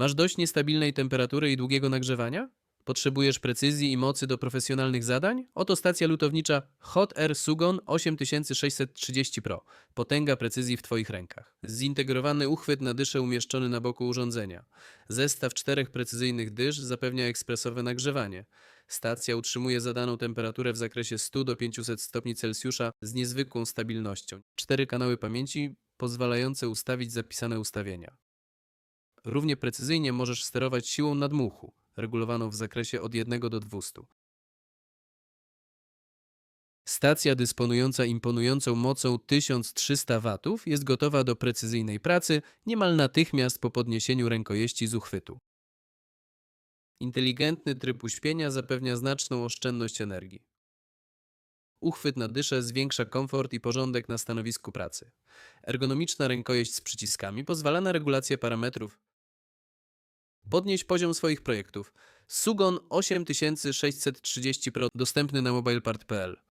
Masz dość niestabilnej temperatury i długiego nagrzewania? Potrzebujesz precyzji i mocy do profesjonalnych zadań? Oto stacja lutownicza Hot Air Sugon 8630 Pro. Potęga precyzji w Twoich rękach. Zintegrowany uchwyt na dyszę umieszczony na boku urządzenia. Zestaw czterech precyzyjnych dysz zapewnia ekspresowe nagrzewanie. Stacja utrzymuje zadaną temperaturę w zakresie 100 do 500 stopni Celsjusza z niezwykłą stabilnością. Cztery kanały pamięci pozwalające ustawić zapisane ustawienia. Równie precyzyjnie możesz sterować siłą nadmuchu, regulowaną w zakresie od 1 do 200. Stacja dysponująca imponującą mocą 1300 W jest gotowa do precyzyjnej pracy niemal natychmiast po podniesieniu rękojeści z uchwytu. Inteligentny tryb uśpienia zapewnia znaczną oszczędność energii. Uchwyt na dyszę zwiększa komfort i porządek na stanowisku pracy. Ergonomiczna rękojeść z przyciskami pozwala na regulację parametrów. Podnieś poziom swoich projektów. Sugon 8630 Pro dostępny na mobilepart.pl